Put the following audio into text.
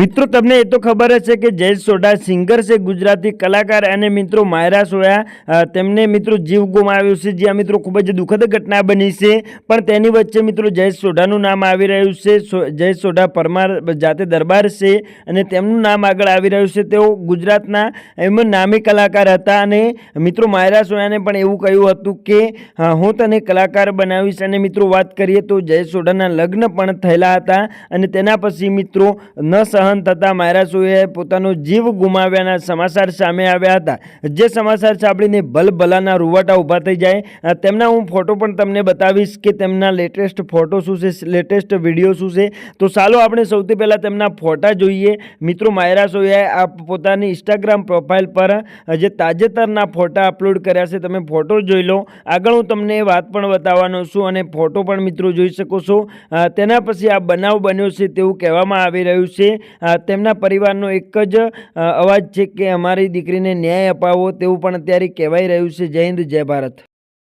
મિત્રો, તમને એ તો ખબર છે કે જયેશ સોઢા સિંગર છે, ગુજરાતી કલાકાર અને મિત્રો માયરા સોયા તેમને મિત્રો જીવ ગુમાવ્યો છે જ્યાં મિત્રો ખૂબ જ દુઃખદ ઘટના બની છે. પણ તેની વચ્ચે મિત્રો જયેશ સોઢાનું નામ આવી રહ્યું છે. જયેશ સોઢા પરમાર જાતે દરબાર છે અને તેમનું નામ આગળ આવી રહ્યું છે. તેઓ ગુજરાતના એમ નામી કલાકાર હતા અને મિત્રો માયરા સોયાને પણ એવું કહ્યું હતું કે હું તને કલાકાર બનાવીશ. અને મિત્રો વાત કરીએ તો જયેશ સોઢાના લગ્ન પણ થયેલા હતા અને તેના પછી મિત્રો ન સહન થતાં માયરા સોયાએ પોતાનો જીવ ગુમાવ્યાના સમાચાર સામે આવ્યા હતા. જે સમાચાર સાંભળીને ભલભલાના રૂવાટા ઊભા થઈ જાય. તેમના હું ફોટો પણ તમને બતાવીશ કે તેમના લેટેસ્ટ ફોટો શું છે લેટેસ્ટ વીડિયો શું છે. તો ચાલો આપણે સૌથી પહેલાં તેમના ફોટા જોઈએ. મિત્રો માયરા સોયાએ આ પોતાની ઇન્સ્ટાગ્રામ પ્રોફાઇલ પર જે તાજેતરના ફોટા અપલોડ કર્યા છે, તમે ફોટો જોઈ લો. આગળ હું તમને વાત પણ બતાવવાનો છું અને ફોટો પણ મિત્રો જોઈ શકો છો. તેના પછી આ બનાવ બન્યો છે તેવું કહેવામાં આવી રહ્યું છે. તેમના પરિવારનો એક જ અવાજ છે કે અમારી દીકરીને ન્યાય અપાવો તેવું પણ અત્યારે કહેવાઈ રહ્યું છે. જય હિન્દ, જય ભારત.